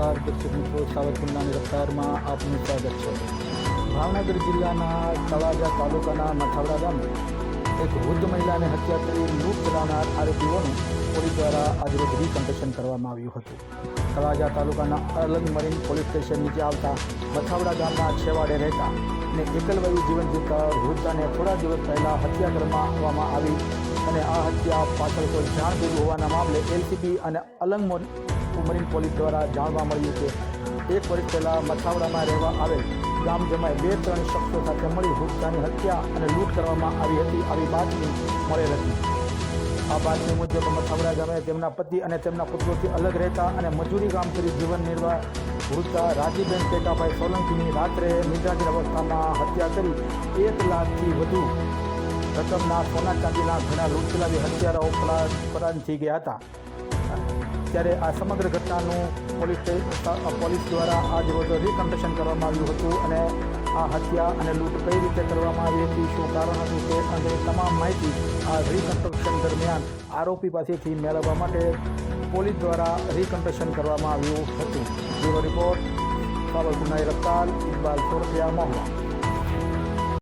નમસ્કાર. દર્શક મિત્રો સાવરકુંડલાની રફતારમાં આપનું સ્વાગત છે. ભાવનગર જિલ્લાના તળાજા તાલુકાના મથાવડા ગામે એક વૃદ્ધ મહિલાને હત્યા કરી લૂંટ ચલાવનાર આરોપીઓનું પોલીસ દ્વારા આજરોજ રીકન્ટેશન કરવામાં આવ્યું હતું. તળાજા તાલુકાના અલંગ મરીન પોલીસ સ્ટેશન નીચે આવતા મથાવડા ગામના છેવાડે રહેતા અને એકલવાયુ જીવન જીવતા વૃદ્ધાને થોડા દિવસ પહેલાં હત્યા કરવામાં આવી અને આ હત્યા પાછળ કોઈ જાણ હોવાના મામલે એલસીબી અને અલંગ મોર- મરીન પોલીસ દ્વારા જાણવા મળ્યું કે એક વર્ષ પહેલાં મથાવડામાં રહેવા આવેલ ગામ જમાય બે, ત્રણ શખ્સો સાથે મળી હુક્કાની હત્યા અને લૂંટ કરવામાં આવી હતી. આવી બાતમી મળેલ હતી. આ બાતમી મુજબ મથાવડા ગામે તેમના પતિ અને તેમના પુત્રોથી અલગ રહેતા અને મજૂરી કામ કરી જીવન નિર્વાહ વૃદ્ધા રાજીબેન પેટાભાઈ સોલંકીની રાત્રે મિજાજ અવસ્થામાં હત્યા કરી એક લાખથી વધુ રકમના સોના ચાંદીના ઘણા લૂંટ ચલાવી હત્યારાઓ ફરાર થઈ ગયા હતા. ત્યારે આ સમગ્ર ઘટનાનું પોલીસ પોલીસ દ્વારા આજ રોજ રિકન્સ્ટ્રક્શન કરવામાં આવ્યું હતું અને આ હત્યા અને લૂંટ કઈ રીતે કરવામાં આવી હતી, શું કારણ હતું તે અંગે તમામ માહિતી આ રિકન્સ્ટ્રક્શન દરમિયાન આરોપી પાસેથી મેળવવા માટે પોલીસ દ્વારા રિકન્સ્ટ્રક્શન કરવામાં આવ્યું હતું. Bureau report Savarkundla Raftaar, Iqbal Sorathiya, Mahuva.